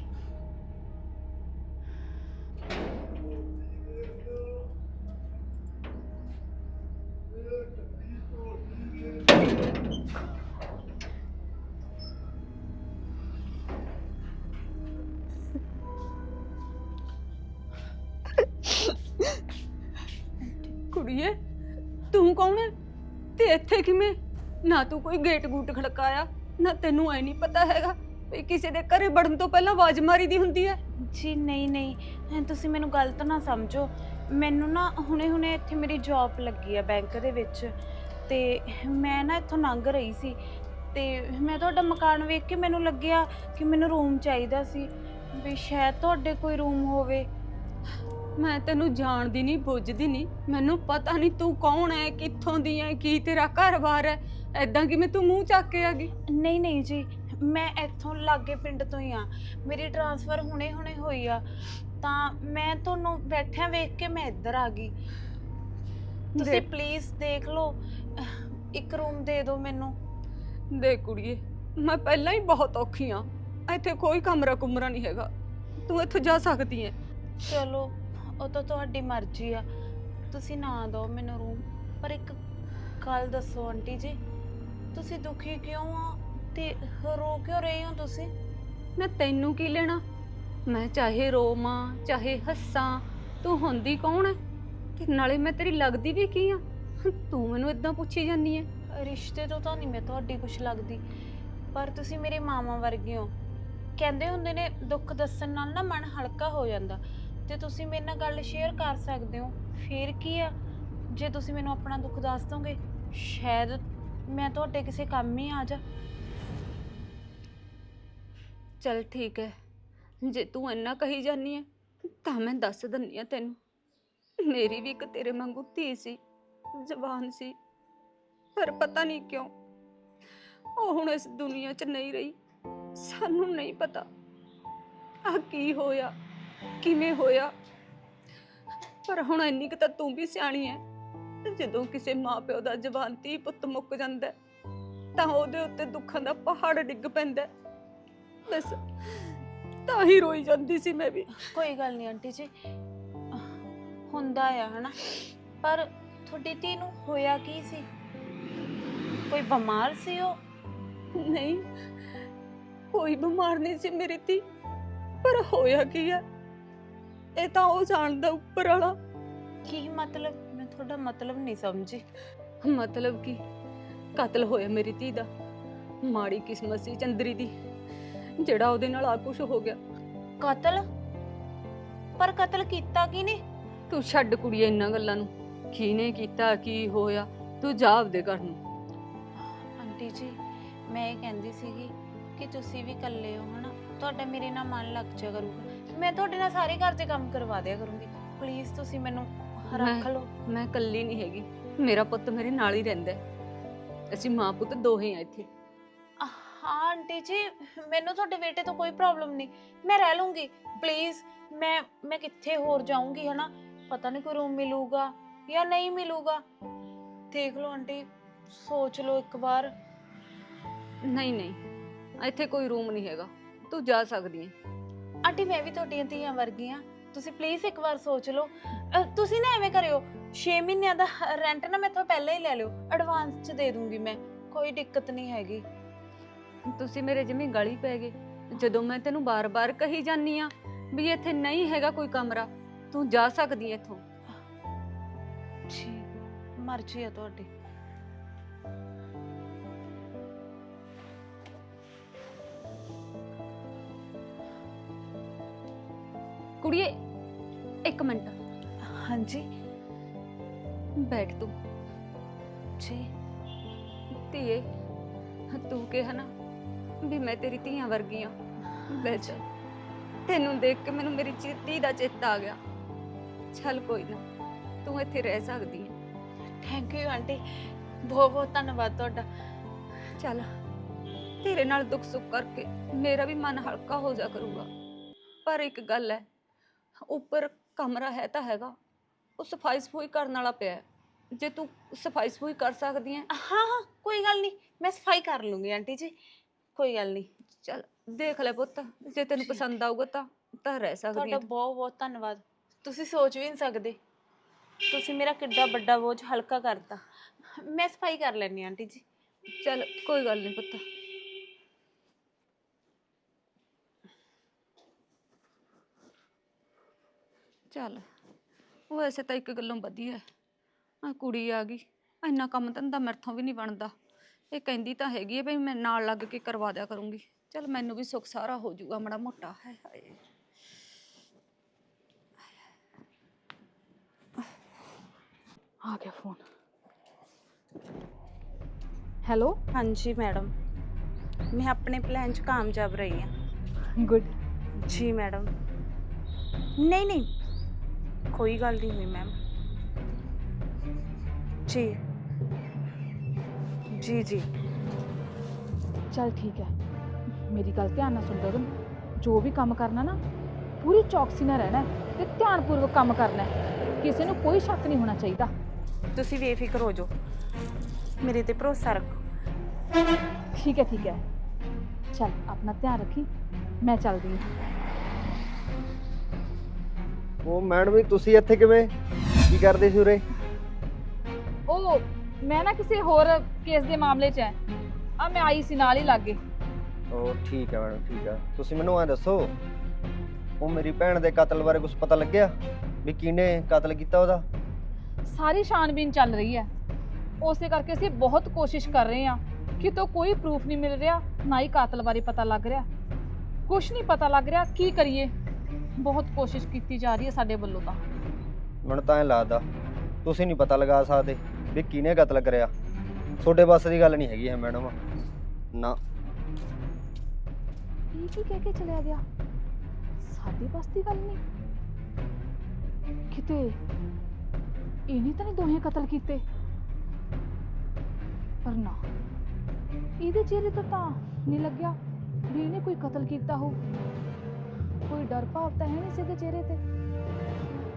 ਨਾ ਤੂੰ ਕੋਈ ਗੇਟ ਗੂਟ ਖੜਕਾਇਆ, ਨਾ ਤੈਨੂੰ ਐ ਨਹੀਂ ਪਤਾ ਹੈਗਾ ਵੀ ਕਿਸੇ ਦੇ ਘਰੇ ਵੜਨ ਤੋਂ ਪਹਿਲਾਂ ਆਵਾਜ਼ ਮਾਰੀ ਦੀ ਹੁੰਦੀ ਹੈ। ਜੀ, ਨਹੀਂ ਨਹੀਂ ਤੁਸੀਂ ਮੈਨੂੰ ਗਲਤ ਨਾ ਸਮਝੋ। ਮੈਨੂੰ ਨਾ ਹੁਣੇ-ਹੁਣੇ ਇੱਥੇ ਮੇਰੀ ਜੌਬ ਲੱਗੀ ਆ ਬੈਂਕ ਦੇ ਵਿੱਚ ਤੇ ਮੈਂ ਨਾ ਇੱਥੋਂ ਲੰਘ ਰਹੀ ਸੀ ਤੇ ਮੈਂ ਤੁਹਾਡਾ ਮਕਾਨ ਵੇਖ ਕੇ ਮੈਨੂੰ ਲੱਗਿਆ ਕਿ ਮੈਨੂੰ ਰੂਮ ਚਾਹੀਦਾ ਸੀ ਵੀ ਸ਼ਾਇਦ ਤੁਹਾਡੇ ਕੋਈ ਰੂਮ ਹੋਵੇ। ਮੈਂ ਤੈਨੂੰ ਜਾਣਦੀ ਨਹੀਂ ਬੁੱਝਦੀ ਨਹੀਂ। ਮੈਨੂੰ ਪਤਾ ਨਹੀਂ ਤੂੰ ਕੌਣ ਹੈ ਕਿੱਥੋਂ ਦੀ ਹੈ ਕੀ ਤੇਰਾ ਘਰ-ਬਾਰ ਹੈ ਐਦਾਂ ਕਿਵੇਂ ਤੂੰ ਮੂੰਹ ਚੱਕ ਕੇ ਆ ਗਈ? ਨਹੀਂ ਨਹੀਂ ਜੀ ਮੈਂ ਇੱਥੋਂ ਲਾਗੇ ਪਿੰਡ ਤੋਂ ਹੀ ਆ। ਮੇਰੀ ਟਰਾਂਸਫਰ ਹੁਣੇ-ਹੁਣੇ ਹੋਈ ਆ। ਤਾਂ ਮੈਂ ਤੁਹਾਨੂੰ ਬੈਠਿਆਂ ਵੇਖ ਕੇ ਮੈਂ ਇੱਧਰ ਆ ਗਈ। ਤੁਸੀਂ ਦੇਖ- ਪਲੀਜ਼ ਦੇਖ ਲਓ। ਇੱਕ ਰੂਮ ਦੇ ਦਿਓ ਮੈਨੂੰ। ਦੇ ਕੁੜੀਏ ਮੈਂ ਪਹਿਲਾਂ ਹੀ ਬਹੁਤ ਔਖੀ ਆ। ਇੱਥੇ ਕੋਈ ਕਮਰਾ ਕੁਮਰਾ ਨਹੀਂ ਹੈਗਾ। ਤੂੰ ਇੱਥੋਂ ਜਾ ਸਕਦੀ ਹੈ ਚਲੋ। ਉਹ ਤਾਂ ਤੁਹਾਡੀ ਮਰਜ਼ੀ ਆ। ਤੁਸੀਂ ਨਾ ਦਿਓ ਮੈਨੂੰ ਰੂਮ ਪਰ ਇੱਕ ਗੱਲ ਦੱਸੋ ਆਂਟੀ ਜੀ ਤੁਸੀਂ ਦੁਖੀ ਕਿਉਂ ਆ ਤੇ ਰੋ ਕਿਉਂ ਰਹੇ ਹੋ ਤੁਸੀਂ? ਨਾ ਤੈਨੂੰ ਕੀ ਲੈਣਾ? ਮੈਂ ਚਾਹੇ ਰੋਵਾਂ ਚਾਹੇ ਹੱਸਾਂ ਤੂੰ ਹੁੰਦੀ ਕੌਣ ਹੈ? ਤੇ ਨਾਲੇ ਮੈਂ ਤੇਰੀ ਲੱਗਦੀ ਵੀ ਕੀ ਆ? ਤੂੰ ਮੈਨੂੰ ਇਦਾਂ ਪੁੱਛੀ ਜਾਂਦੀ ਹੈ। ਰਿਸ਼ਤੇ ਤੋਂ ਤਾਂ ਨਹੀਂ ਮੈਂ ਤੁਹਾਡੀ ਕੁਛ ਲੱਗਦੀ। ਪਰ ਤੁਸੀਂ ਮੇਰੇ ਮਾਮਾ ਵਰਗੇ ਹੋ। ਕਹਿੰਦੇ ਹੁੰਦੇ ਨੇ ਦੁੱਖ ਦੱਸਣ ਨਾਲ ਨਾ ਮਨ ਹਲਕਾ ਹੋ ਜਾਂਦਾ। ਤੇ ਤੁਸੀਂ ਮੇਰੇ ਨਾਲ ਗੱਲ ਸ਼ੇਅਰ ਕਰ ਸਕਦੇ ਹੋ। ਫੇਰ ਕੀ ਆ? ਜੇ ਤੁਸੀਂ ਮੈਨੂੰ ਆਪਣਾ ਦੁੱਖ ਦੱਸ ਦੋਗੇ, ਸ਼ਾਇਦ ਮੈਂ ਤੁਹਾਡੇ ਕਿਸੇ ਕੰਮ ਹੀ ਆ ਜਾ। ਚਲ ਠੀਕ ਹੈ। ਜੇ ਤੂੰ ਇੰਨਾ ਕਹੀ ਜਾਨੀ ਹੈ, ਤਾਂ ਮੈਂ ਦੱਸ ਦਿੰਨੀ ਆ ਤੈਨੂੰ। ਮੇਰੀ ਵੀ ਇੱਕ ਤੇਰੇ ਵਾਂਗੂ ਧੀ ਸੀ ਜ਼ਬਾਨ ਸੀ, ਪਰ ਪਤਾ ਨਹੀਂ ਕਿਉਂ ਉਹ ਹੁਣ ਇਸ ਦੁਨੀਆ 'ਚ ਨਹੀਂ ਰਹੀ। ਸਾਨੂੰ ਨਹੀਂ ਪਤਾ ਆ ਕੀ ਹੋਇਆ। ਕਿਵੇਂ ਹੋਇਆ? ਪਰ ਹੁਣ ਇੰਨੀ ਕੁ ਤਾਂ ਤੂੰ ਵੀ ਸਿਆਣੀ ਹੈ ਜਦੋਂ ਕਿਸੇ ਮਾਪਿਓ ਦਾ ਜਵਾਨ ਧੀ ਪੁੱਤ ਮੁੱਕ ਜਾਂਦਾ ਹੈ, ਤਾਂ ਉਹਦੇ ਉੱਤੇ ਦੁੱਖਾਂ ਦਾ ਪਹਾੜ ਡਿੱਗ ਪੈਂਦਾ ਹੈ। ਬਸ ਤਾਂ ਹੀ ਰੋਈ ਜਾਂਦੀ ਸੀ ਮੈਂ ਵੀ। ਕੋਈ ਗੱਲ ਨਹੀਂ ਆਂਟੀ ਜੀ ਹੁੰਦਾ ਆ ਹਨਾ? ਪਰ ਤੁਹਾਡੀ ਧੀ ਨੂੰ ਹੋਇਆ ਕੀ ਸੀ? ਕੋਈ ਬਿਮਾਰ ਸੀ ਉਹ? ਨਹੀਂ ਕੋਈ ਬਿਮਾਰ ਨਹੀਂ ਸੀ ਮੇਰੀ ਧੀ। ਪਰ ਹੋਇਆ ਕੀ ਹੈ ਇਹ ਤਾਂ ਉਹ ਜਾਣਦਾ ਉੱਪਰ ਵਾਲਾ। ਕੀ ਮਤਲਬ? ਮੈਂ ਤੁਹਾਡਾ ਮਤਲਬ ਨਹੀਂ ਸਮਝੀ। ਮਤਲਬ ਕੀ? ਕਤਲ ਹੋਇਆ ਮੇਰੀ ਧੀ ਦਾ। ਮਾੜੀ ਕਿਸਮਤ ਸੀ ਚੰਦਰੀ ਦੀ ਜਿਹੜਾ ਉਹਦੇ ਨਾਲ ਆ ਕੁਛ ਹੋ ਗਿਆ। ਕਤਲ? ਪਰ ਕਤਲ ਕੀਤਾ ਕੀ ਨੇ? ਤੂੰ ਛੱਡ ਕੁੜੀਏ ਇੰਨਾਂ ਗੱਲਾਂ ਨੂੰ। ਕਿਹਨੇ ਕੀਤਾ ਕੀ ਹੋਇਆ? ਤੂੰ ਜਾ ਆਪਦੇ ਘਰ ਨੂੰ। ਆਂਟੀ ਜੀ ਮੈਂ ਇਹ ਕਹਿੰਦੀ ਸੀਗੀ ਕਿ ਤੁਸੀਂ ਵੀ ਇਕੱਲੇ ਹੋ ਹਨਾ? ਤੁਹਾਡਾ ਮੇਰੇ ਨਾਲ ਮਨ ਲੱਗ ਜਾ ਕਰੂਗਾ। ਮੈਂ ਤੁਹਾਡੇ ਨਾਲ ਸਾਰੇ ਘਰ ਦੇ ਕੰਮ ਕਰਵਾ ਦਿਆ ਕਰੂੰਗੀ। ਪਲੀਜ਼ ਤੁਸੀਂ ਮੈਨੂੰ ਰੱਖ ਮੈਂ- ਲਓ। ਮੈਂ ਇਕੱਲੀ ਨਹੀਂ ਹੈਗੀ। ਮੇਰਾ ਪੁੱਤ ਮੇਰੇ ਨਾਲ ਹੀ ਰਹਿੰਦਾ ਹੈ। ਅਸੀਂ ਮਾਂ ਪੁੱਤ ਦੋਹੇ ਆ ਇੱਥੇ। ਹਾਂ ਆਂਟੀ ਜੀ ਮੈਨੂੰ ਤੁਹਾਡੇ ਬੇਟੇ ਤੋਂ ਕੋਈ ਪ੍ਰੋਬਲਮ ਨਹੀਂ। ਮੈਂ ਰਹਿ ਲੂੰਗੀ। ਪਲੀਜ਼ ਮੈਂ ਮੈਂ ਕਿੱਥੇ ਹੋਰ ਜਾਊਂਗੀ ਹਨਾ? ਪਤਾ ਨਹੀਂ ਕੋਈ ਰੂਮ ਮਿਲੂਗਾ ਜਾਂ ਨਹੀਂ ਮਿਲੂਗਾ। ਦੇਖ ਲਓ ਆਂਟੀ ਸੋਚ ਲਓ ਇੱਕ ਵਾਰ। ਨਹੀਂ ਨਹੀਂ। ਇੱਥੇ ਕੋਈ ਰੂਮ ਨਹੀਂ ਹੈਗਾ। ਤੂੰ ਜਾ ਸਕਦੀ ਹੈ। ਆਂਟੀ ਮੈਂ ਵੀ ਤੁਹਾਡੀਆਂ ਧੀਆਂ ਵਰਗੀ ਆ ਤੁਸੀਂ ਪਲੀਜ਼ ਇੱਕ ਵਾਰ ਸੋਚ ਲਓ। ਅਹ, ਤੁਸੀਂ ਨਾ ਐਵੇਂ ਕਰਿਓ 6 ਮਹੀਨਿਆਂ ਦਾ ਰੈਂਟ ਨਾ ਮੈਥੋਂ ਪਹਿਲਾਂ ਹੀ ਲੈ ਲਿਓ। ਐਡਵਾਂਸ ਚ ਦੇ ਦੂੰਗੀ ਮੈਂ। ਕੋਈ ਦਿੱਕਤ ਨਹੀਂ ਹੈਗੀ। ਤੁਸੀਂ ਮੇਰੇ ਜਿਵੇਂ ਗਲੀ ਪੈ ਗਏ। ਜਦੋਂ ਮੈਂ ਤੈਨੂੰ ਬਾਰ-ਬਾਰ ਕਹੀ ਜਾਨੀ ਆ ਵੀ ਇੱਥੇ ਨਹੀਂ ਹੈਗਾ ਕੋਈ ਕਮਰਾ ਤੂੰ ਜਾ ਸਕਦੀ ਹੈ ਇੱਥੋਂ। ਜੀ ਮਰਜ਼ੀ ਆ ਤੁਹਾਡੀ। ਕੁੜੀਏ ਇੱਕ ਮਿੰਟ। ਹਾਂਜੀ। ਬੈਠ ਤੂੰ। ਜੀ। ਧੀਏ ਤੂੰ ਕਿਹਾ ਨਾ ਵੀ ਮੈਂ ਤੇਰੀ ਧੀਆਂ ਵਰਗੀ ਆ। ਬੈਠ ਤੈਨੂੰ ਦੇਖ ਕੇ ਮੈਨੂੰ ਮੇਰੀ ਚੀ- ਧੀ ਦਾ ਚੇਤਾ ਆ ਗਿਆ। ਚੱਲ ਕੋਈ ਨਾ ਤੂੰ ਇੱਥੇ ਰਹਿ ਸਕਦੀ ਹੈ ਥੈਂਕ ਯੂ ਆਂਟੀ। ਬਹੁਤ ਬਹੁਤ ਧੰਨਵਾਦ ਤੁਹਾਡਾ। ਚੱਲ ਤੇਰੇ ਨਾਲ ਦੁੱਖ ਸੁੱਖ ਕਰਕੇ ਮੇਰਾ ਵੀ ਮਨ ਹਲਕਾ ਹੋ ਜਾ ਕਰੂਗਾ। ਪਰ ਇੱਕ ਗੱਲ ਹੈ ਉੱਪਰ ਕਮਰਾ ਹੈ ਤਾਂ ਹੈਗਾ। ਉਹ ਸਫ਼ਾਈ ਸਫੂਈ ਕਰਨ ਵਾਲਾ ਪਿਆ ਹੈ। ਜੇ ਤੂੰ ਸਫ਼ਾਈ ਸਫੂਈ ਕਰ ਸਕਦੀ ਹੈ। ਹਾਂ ਹਾਂ ਕੋਈ ਗੱਲ ਨਹੀਂ ਮੈਂ ਸਫ਼ਾਈ ਕਰ ਲੂੰਗੀ ਆਂਟੀ ਜੀ। ਕੋਈ ਗੱਲ ਨਹੀਂ। ਚੱਲ ਦੇਖ ਲੈ ਪੁੱਤ ਜੇ ਤੈਨੂੰ ਪਸੰਦ ਆਊਗਾ ਤਾਂ ਤਾਂ ਰਹਿ ਸਕਦੀ ਤੁਹਾਡਾ ਹੈ। ਬਹੁਤ ਬਹੁਤ ਧੰਨਵਾਦ। ਤੁਸੀਂ ਸੋਚ ਵੀ ਨਹੀਂ ਸਕਦੇ। ਤੁਸੀਂ ਮੇਰਾ ਕਿੱਡਾ ਵੱਡਾ ਬੋਝ ਹਲਕਾ ਕਰਤਾ। ਮੈਂ ਸਫ਼ਾਈ ਕਰ ਲੈਣੀ ਆਂਟੀ ਜੀ। ਚੱਲ ਕੋਈ ਗੱਲ ਨਹੀਂ ਪੁੱਤ। ਚੱਲ। ਵੈਸੇ ਤਾਂ ਇੱਕ ਗੱਲੋਂ ਵਧੀਆ। ਆ ਕੁੜੀ ਆ ਗਈ। ਇੰਨਾ ਕੰਮ ਧੰਦਾ ਮੈਥੋਂ ਵੀ ਨਹੀਂ ਬਣਦਾ। ਇਹ ਕਹਿੰਦੀ ਤਾਂ ਹੈਗੀ ਹੈ ਵੀ ਮੈਂ ਨਾਲ ਲੱਗ ਕੇ ਕਰਵਾ ਦਿਆ ਕਰੂੰਗੀ। ਚੱਲ ਮੈਨੂੰ ਵੀ ਸੁੱਖ ਸਾਰਾ ਹੋ ਜਾਊਗਾ ਮੜਾ ਮੋਟਾ। ਹੈ ਹਾਏ। ਆ ਗਿਆ ਫੋਨ। ਹੈਲੋ? ਹਾਂਜੀ ਮੈਡਮ। ਮੈਂ ਆਪਣੇ ਪਲਾਨ 'ਚ ਕਾਮਯਾਬ ਰਹੀ ਹਾਂ। ਗੁੱਡ। ਜੀ ਮੈਡਮ। ਨਹੀਂ ਨਹੀਂ। ਕੋਈ ਗੱਲ ਨਹੀਂ ਹੋਈ ਮੈਮ ਜੀ। ਜੀ ਜੀ। ਚੱਲ ਠੀਕ ਹੈ। ਮੇਰੀ ਗੱਲ ਧਿਆਨ ਨਾਲ ਸੁਣ ਗਗਨ ਜੋ ਵੀ ਕੰਮ ਕਰਨਾ ਨਾ ਪੂਰੀ ਚੌਕਸੀ ਨਾਲ ਰਹਿਣਾ ਹੈ ਤੇ ਧਿਆਨਪੂਰਵਕ ਕੰਮ ਕਰਨਾ ਹੈ। ਕਿਸੇ ਨੂੰ ਕੋਈ ਸ਼ੱਕ ਨਹੀਂ ਹੋਣਾ ਚਾਹੀਦਾ। ਤੁਸੀਂ ਬੇਫਿਕਰ ਹੋ ਜਾਓ। ਮੇਰੇ ਤੇ ਭਰੋਸਾ ਰੱਖੋ। ਠੀਕ ਹੈ ਠੀਕ ਹੈ। ਚੱਲ ਆਪਣਾ ਧਿਆਨ ਰੱਖੀ। ਮੈਂ ਚੱਲਦੀ ਹਾਂ। ਉਹ ਮੈਡਮ ਜੀ ਤੁਸੀਂ ਇੱਥੇ ਕਿਵੇਂ? ਕੀ ਕਰਦੇ ਸੀ ਉਰੇ? ਉਹ ਮੈਂ ਨਾ ਕਿਸੇ ਹੋਰ ਕੇਸ ਦੇ ਮਾਮਲੇ 'ਚ ਐ ਆ ਮੈਂ ਆਈ ਸੀ ਨਾਲ ਹੀ ਲੱਗੇ। ਉਹ ਠੀਕ ਹੈ ਮੈਡਮ ਠੀਕ ਹੈ ਤੁਸੀਂ ਮੈਨੂੰ ਐ ਦੱਸੋ ਉਹ ਮੇਰੀ ਭੈਣ ਦੇ ਕਤਲ ਬਾਰੇ ਕੁਝ ਪਤਾ ਲੱਗਿਆ? ਵੀ ਕਿਹਨੇ ਕਤਲ ਕੀਤਾ ਉਹਦਾ? ਸਾਰੀ ਛਾਣਬੀਨ ਚੱਲ ਰਹੀ ਹੈ। ਉਸੇ ਕਰਕੇ ਅਸੀਂ ਬਹੁਤ ਕੋਸ਼ਿਸ਼ ਕਰ ਰਹੇ ਹਾਂ ਕਿ ਤੋਂ ਕੋਈ ਪ੍ਰੂਫ ਨਹੀਂ ਮਿਲ ਰਿਹਾ ਨਾ ਹੀ ਕਾਤਲ ਬਾਰੇ ਪਤਾ ਲੱਗ ਰਿਹਾ। ਕੁਝ ਨਹੀਂ ਪਤਾ ਲੱਗ ਰਿਹਾ ਕੀ ਕਰੀਏ? ਬਹੁਤ ਕੋਸ਼ਿਸ਼ ਕੀਤੀ ਜਾ ਰਹੀ ਹੈ ਸਾਡੇ ਵੱਲੋਂ ਤਾਂ। ਮੈਨੂੰ ਤਾਂ ਐ ਲੱਗਦਾ ਤੁਸੀਂ ਨਹੀਂ ਪਤਾ ਲਗਾ ਸਕਦੇ ਵੀ ਕਿਹਨੇ ਕਤਲ ਕਰਿਆ। ਤੁਹਾਡੇ ਬਸ ਦੀ ਗੱਲ ਨਹੀਂ ਹੈਗੀ ਹੈ ਮੈਡਮ। ਨਾ। ਇਹ ਕੀ ਕਹਿ ਕੇ ਚਲਿਆ ਗਿਆ? ਸਾਡੇ ਬਸ ਦੀ ਗੱਲ ਨਹੀਂ। ਕਿਤੇ ਇਹਨੇ ਤਾਂ ਨਹੀਂ ਦੋਹੇ ਕਤਲ ਕੀਤੇ? ਪਰ ਨਾ ਇਹਦੇ ਚਿਹਰੇ ਤੋਂ ਤਾਂ ਨਹੀਂ ਲੱਗਿਆ ਵੀ ਇਹਨੇ ਕੋਈ ਕਤਲ ਕੀਤਾ ਹੋ ਕੋਈ ਡਰ ਭਾਵ ਤਾਂ ਹੈ ਨਹੀਂ ਸੀ ਇਹਦੇ ਚਿਹਰੇ ਤੇ।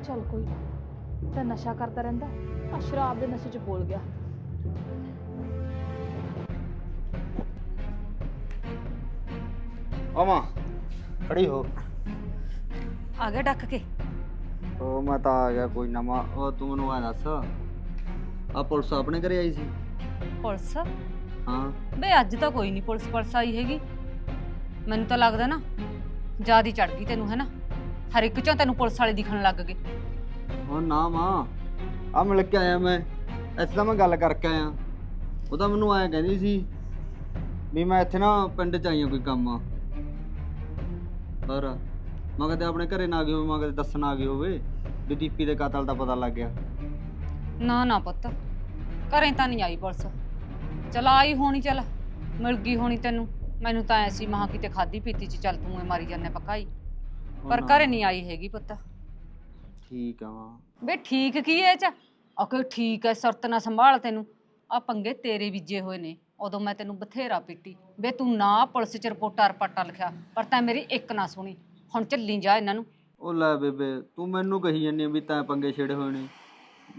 ਚਲ ਕੋਈ ਨਾ ਤਾਂ ਨਸ਼ਾ ਕਰਦਾ ਰਹਿੰਦਾ। ਆ ਸ਼ਰਾਬ ਦੇ ਨਸ਼ੇ 'ਚ ਬੋਲ ਗਿਆ। ਆਵਾਂ। ਖੜੀ ਹੋ। ਆ ਗਿਆ ਡੱਕ ਕੇ। ਉਹ ਮੈਂ ਤਾਂ ਆ ਗਿਆ ਕੋਈ ਨਵਾਂ। ਉਹ ਤੂੰ ਮੈਨੂੰ ਐ ਦੱਸ ਆ ਪੁਲਿਸ ਆਪਣੇ ਘਰੇ ਆਈ ਸੀ? ਪੁਲਿਸ? ਹਾਂ। ਬੇ ਅੱਜ ਤਾਂ ਕੋਈ ਨਹੀਂ ਪੁਲਿਸ ਪੁਲਿਸ ਆਈ ਹੈਗੀ। ਮੈਨੂੰ ਤਾਂ ਲੱਗਦਾ ਨਾ ਜਿਆਦੀ ਚੜ ਗਈ ਤੈਨੂੰ ਹੈ ਨਾ ਹਰ ਇੱਕ ਚੋਂ ਤੈਨੂੰ ਪੁਲਿਸ ਵਾਲੇ ਦਿਖਣ ਲੱਗ ਗਏ। ਉਹ ਨਾ ਮਾਂ ਆ ਮਿਲ ਕੇ ਆਇਆ ਮੈਂ। ਇੱਥੇ ਤਾਂ ਮੈਂ ਗੱਲ ਕਰਕੇ ਆਇਆ। ਉਹ ਤਾਂ ਮੈਨੂੰ ਐਂ ਕਹਿੰਦੀ ਸੀ ਵੀ ਮੈਂ ਇੱਥੇ ਨਾ ਪਿੰਡ ਚ ਆਈ ਹਾਂ ਕੋਈ ਕੰਮ। ਆ ਪਰ ਮੈਂ ਕਦੇ ਆਪਣੇ ਘਰੇ ਨਾ ਆ ਗਈ ਹੋਵੇ ਮੈਂ ਕਦੇ ਦੱਸਣ ਆ ਗਈ ਹੋਵੇ ਵੀ ਦੀਪੀ ਦੇ ਕਤਲ ਦਾ ਪਤਾ ਲੱਗ ਗਿਆ। ਨਾ ਨਾ ਪੁੱਤ। ਘਰੇ ਤਾਂ ਨਹੀਂ ਆਈ ਪੁਲਿਸ। ਚਲ ਆਈ ਹੋਣੀ ਚਲ। ਮਿਲ ਗਈ ਹੋਣੀ ਤੈਨੂੰ। ਮੈਨੂੰ ਤਾਂ ਐਸੀ ਮਹਾ ਕਿਤੇ ਖਾਦੀ ਪੀਤੀ ਚ ਚੱਲ ਤੂੰ ਇਹ ਮਾਰੀ ਜਾਂਦੇ ਪਕਾਈ। ਉਹ ਪਰ ਘਰੇ ਨਹੀਂ ਆਈ ਹੈਗੀ ਪੁੱਤ। ਠੀਕ ਆ ਮਾਂ। ਬੇ ਠੀਕ ਕੀ ਐ ਚ? ਓਕੇ ਠੀਕ ਐ ਸੁਰਤ ਨਾ ਸੰਭਾਲ ਤੈਨੂੰ। ਆ ਪੰਗੇ ਤੇਰੇ ਬੀਜੇ ਹੋਏ ਨੇ ਉਦੋਂ ਮੈਂ ਤੈਨੂੰ ਬਥੇਰਾ ਪੀਟੀ ਬੇ ਤੂੰ ਨਾ ਪੁਲਿਸ ਚ ਰਿਪੋਰਟਾਂ ਰਪਾਟਾ ਲਿਖਿਆ ਪਰ ਤੈਂ ਮੇਰੀ ਇੱਕ ਨਾ ਸੁਣੀ। ਹੁਣ ਚੱਲੀ ਜਾ ਇਹਨਾਂ ਨੂੰ। ਉਹ ਲੈ ਬੇਬੇ ਤੂੰ ਮੈਨੂੰ ਕਹੀ ਜੰਨੀ ਵੀ ਤੈਂ ਪੰਗੇ ਛੇੜੇ ਹੋਏ ਨੇ।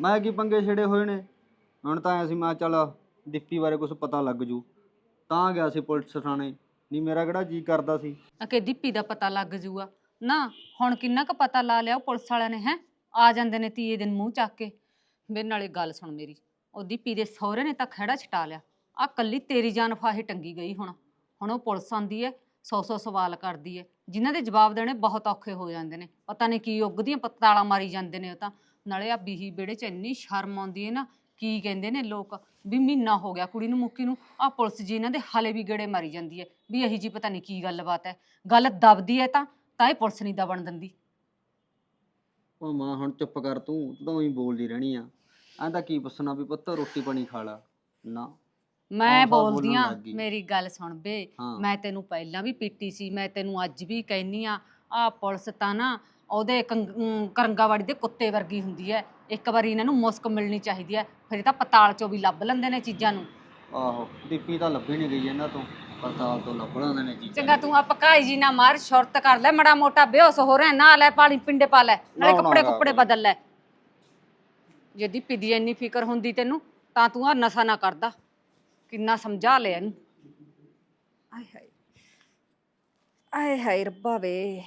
ਮੈਂ ਕੀ ਪੰਗੇ ਛੇੜੇ ਹੋਏ ਨੇ? ਹੁਣ ਤਾਂ ਅਸੀਂ ਮੈਂ ਚੱਲ ਦੀਪੀ ਬਾਰੇ ਕੁਝ ਪਤਾ ਲੱਗ ਜੂ। ਤਾਂ ਗਿਆ ਸੀ ਪੁਲਿਸ ਥਾਣੇ। ਨਹੀਂ ਮੇਰਾ ਕਿਹੜਾ ਜੀ ਕਰਦਾ ਸੀ। ਅਕੇ ਦੀਪੀ ਦਾ ਪਤਾ ਲੱਗ ਜੂਗਾ ਨਾ, ਹੁਣ ਕਿੰਨਾ ਕੁ ਪਤਾ ਲਾ ਲਿਆ ਉਹ ਪੁਲਿਸ ਵਾਲਿਆਂ ਨੇ, ਹੈ? ਆ ਜਾਂਦੇ ਨੇ ਤੀਏ ਦਿਨ ਮੂੰਹ ਚੱਕ ਕੇ। ਮੇਰੇ ਨਾਲੇ ਗੱਲ ਸੁਣ ਮੇਰੀ। ਉਹ ਦੀਪੀ ਦੇ ਸਹੁਰੇ ਨੇ ਤਾਂ ਖੜਾ ਛਟਾ ਲਿਆ। ਆ ਕੱਲੀ ਤੇਰੀ ਜਾਨ ਫਾਹੇ ਟੰਗੀ ਗਈ ਹੁਣ। ਹੁਣ ਉਹ ਪੁਲਿਸ ਆਂਦੀ ਐ ਸੌ ਸੌ ਸਵਾਲ ਕਰਦੀ ਐ। ਜਿਨ੍ਹਾਂ ਦੇ ਜਵਾਬ ਦੇਣੇ ਬਹੁਤ ਔਖੇ ਹੋ ਜਾਂਦੇ ਨੇ। ਪਤਾ ਨਹੀਂ ਕੀ ਉੱਗਦੀਆਂ, ਪਤਾਲਾਂ ਮਾਰੀ ਜਾਂਦੇ ਨੇ ਉਹ ਤਾਂ। ਨਾਲੇ ਆ ਬੀਹੀ ਬੇੜੇ ਚ ਇੰਨੀ ਸ਼ਰਮ ਆਉਂਦੀ ਐ ਨਾ ਕੀ ਕਹਿੰਦੇ ਨੇ ਲੋਕ? ਵੀ ਮਹੀਨਾ ਹੋ ਗਿਆ ਕੁੜੀ ਨੂੰ ਮੁੱਕੀ ਨੂੰ। ਆ ਪੁਲਿਸ ਜੀ ਇਹਨਾਂ ਦੇ ਹਾਲੇ ਵੀ ਗੇੜੇ ਮਾਰੀ ਜਾਂਦੀ ਐ ਵੀ ਇਹੀ ਜੀ ਪਤਾ ਨਹੀਂ ਕੀ ਗੱਲਬਾਤ ਐ ਗੱਲ ਦਬਦੀ ਐ ਤਾਂ ਤਾਂ ਇਹ ਪੁਲਿਸ ਨਹੀਂ ਦਬਣ ਦਿੰਦੀ। ਉਹ ਮਾਂ ਹੁਣ ਚੁੱਪ ਕਰ ਤੂੰ ਤੂੰ ਤਾਂ ਉਹੀ ਬੋਲਦੀ ਰਹਿਣੀ ਆ। ਐਂ ਤਾਂ ਕੀ ਪੁੱਛਣਾ ਵੀ ਪੁੱਤ ਰੋਟੀ ਪਾਣੀ ਖਾ ਲਾ। ਨਾ। ਮੈਂ ਆਹਾ ਬੋਲਦੀ ਆ ਲੱਗ ਗਈ। ਮੇਰੀ ਗੱਲ ਸੁਣ ਬੇ। ਹਾਂ। ਮੈਂ ਤੈਨੂੰ ਪਹਿਲਾਂ ਵੀ ਪੀਟੀ ਸੀ ਮੈਂ ਤੈਨੂੰ ਅੱਜ ਵੀ ਕਹਿਨੀ ਆ ਆ ਪੁਲਿਸ ਤਾਂ ਨਾ ਉਹਦੇ ਕੰਗ- ਕਰੰਗਾਵਾੜੀ ਦੇ ਕੁੱਤੇ ਵਰਗੀ ਹੁੰਦੀ ਐ ਇੱਕ ਵਾਰੀ ਇਹਨਾਂ ਨੂੰ ਮੁਸਕ ਮਿਲਣੀ ਚਾਹੀਦੀ ਐ ਫਿਰ ਇਹ ਤਾਂ ਪਤਾਲ ਚੋਂ ਵੀ ਲੱਭ ਲੈਂਦੇ ਨੇ ਚੀਜ਼ਾਂ ਨੂੰ। ਆਹੋ ਦੀਪੀ ਤਾਂ ਲੱਭੀ ਨਹੀਂ ਗਈ ਇਹਨਾਂ ਤੋਂ ਪਤਾਲ ਤੋਂ ਲੱਭ ਲਾਂਦੇ ਨੇ ਜੀ ਚੰਗਾ ਤੂੰ ਆ ਪਕਾਈ ਜੀ ਨਾ ਮਾਰ ਸ਼ੁਰਤ ਕਰ ਲੈ ਮੜਾ ਮੋਟਾ ਬੇਹੋਸ ਹੋ ਰਿਹਾ ਨਾ ਲੈ ਪਾਣੀ ਪਿੰਡੇ ਪਾ ਲੈ ਨਾਲੇ ਨਾ, ਨਾ, ਕੱਪੜੇ ਨਾ, ਕੁੱਪੜੇ ਨਾ। ਬਦਲ ਲੈ। ਜੇ ਦੀਪੀ ਦੀ ਇੰਨੀ ਫਿਕਰ ਹੁੰਦੀ ਤੈਨੂੰ ਤਾਂ ਤੂੰ ਆ ਨਸ਼ਾ ਨਾ ਕਰਦਾ। ਕਿੰਨਾ ਸਮਝਾ ਲਿਆ ਇਹਨੂੰ। ਆਏ ਹਾਏ। ਆਏ ਹਾਏ ਰੱਬਾ ਵੇ।